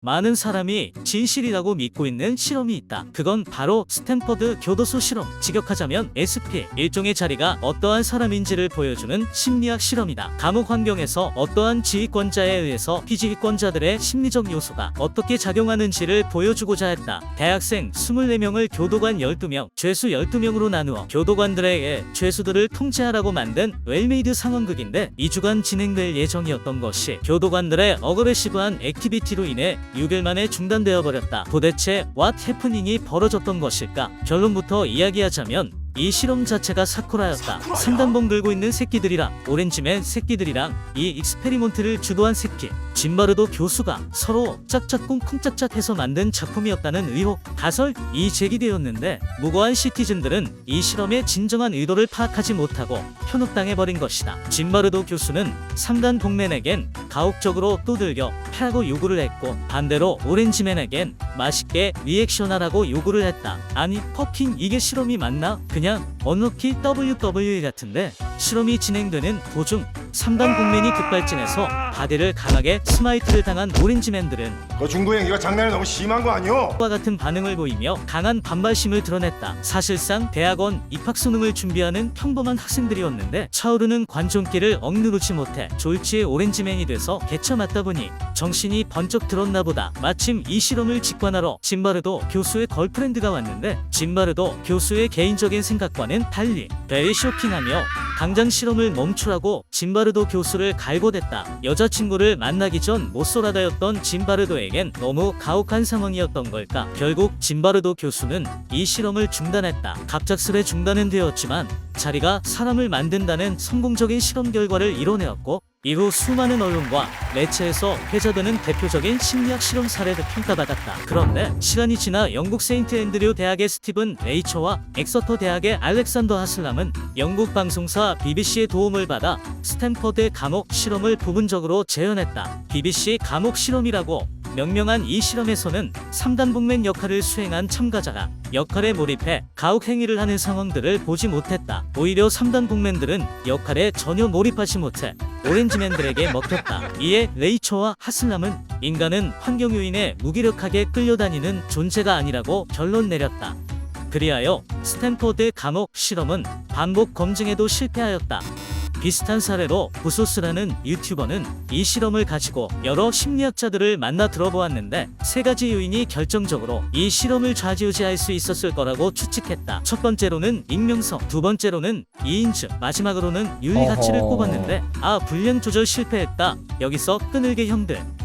많은 사람이 진실이라고 믿고 있는 실험이 있다. 그건 바로 스탠퍼드 교도소 실험. 직역하자면 SP, 일종의 자리가 어떠한 사람인지를 보여주는 심리학 실험이다. 감옥 환경에서 어떠한 지휘권자에 의해서 피지휘권자들의 심리적 요소가 어떻게 작용하는지를 보여주고자 했다. 대학생 24명을 교도관 12명, 죄수 12명으로 나누어 교도관들에게 죄수들을 통제하라고 만든 웰메이드 상황극인데 2주간 진행될 예정이었던 것이 교도관들의 어그레시브한 액티비티로 인해 6일 만에 중단되어 버렸다. 도대체 what happening이 벌어졌던 것일까? 결론부터 이야기하자면 이 실험 자체가 사쿠라였다. 사쿠라야? 상단봉 들고 있는 새끼들이랑 오렌지맨 새끼들이랑 이 익스페리먼트를 주도한 새끼 진바르도 교수가 서로 짝짝꿍 쿵짝짝해서 만든 작품이었다는 의혹 가설 이 제기되었는데 무고한 시티즌들은 이 실험의 진정한 의도를 파악하지 못하고 현혹당해 버린 것이다. 진바르도 교수는 상단 동맨에겐 가혹적으로 또들겨 패하고 요구를 했고 반대로 오렌지맨에겐 맛있게 리액션하라고 요구를 했다. 아니 퍼킹 이게 실험이 맞나? 그냥 언럭키 WWE 같은데 실험이 진행되는 도중 3단 동맨이 급발진해서 바디를 강하게 스마이트를 당한 오렌지맨들은 그 중도 행위가 장난이 너무 심한 거 아니오? 과 같은 반응을 보이며 강한 반발심을 드러냈다. 사실상 대학원 입학 수능을 준비하는 평범한 학생들이었는데 차오르는 관종기를 억누르지 못해 졸지에 오렌지맨이 돼서 개쳐 맞다 보니 정신이 번쩍 들었나 보다. 마침 이 실험을 직관하러 진바르도 교수의 걸프렌드가 왔는데 진바르도 교수의 개인적인 생각과는 달리 베리 쇼킹하며 당장 실험을 멈추라고 진바르도 교수를 갈고댔다. 여자친구를 만나기 전 못소라다였던 진바르도에겐 너무 가혹한 상황이었던 걸까? 결국 진바르도 교수는 이 실험을 중단했다. 갑작스레 중단은 되었지만 자리가 사람을 만든다는 성공적인 실험 결과를 이뤄내었고 이후 수많은 언론과 매체에서 회자되는 대표적인 심리학 실험 사례를 평가받았다. 그런데 시간이 지나 영국 세인트 앤드류 대학의 스티븐 레이처와 엑서터 대학의 알렉산더 하슬람은 영국 방송사 BBC의 도움을 받아 스탠퍼드의 감옥 실험을 부분적으로 재현했다. BBC 감옥 실험이라고 명명한 이 실험에서는 3단 복맨 역할을 수행한 참가자가 역할에 몰입해 가혹 행위를 하는 상황들을 보지 못했다. 오히려 3단 복맨들은 역할에 전혀 몰입하지 못해 오렌지맨들에게 먹혔다. 이에 레이처와 하슬람은 인간은 환경 요인에 무기력하게 끌려다니는 존재가 아니라고 결론 내렸다. 그리하여 스탠포드 감옥 실험은 반복 검증에도 실패하였다. 비슷한 사례로 부소스라는 유튜버는 이 실험을 가지고 여러 심리학자들을 만나 들어보았는데 세 가지 요인이 결정적으로 이 실험을 좌지우지할 수 있었을 거라고 추측했다. 첫 번째로는 익명성, 두 번째로는 이인증, 마지막으로는 윤리 가치를. 꼽았는데 아 분량 조절 실패했다. 여기서 끈을게 형들.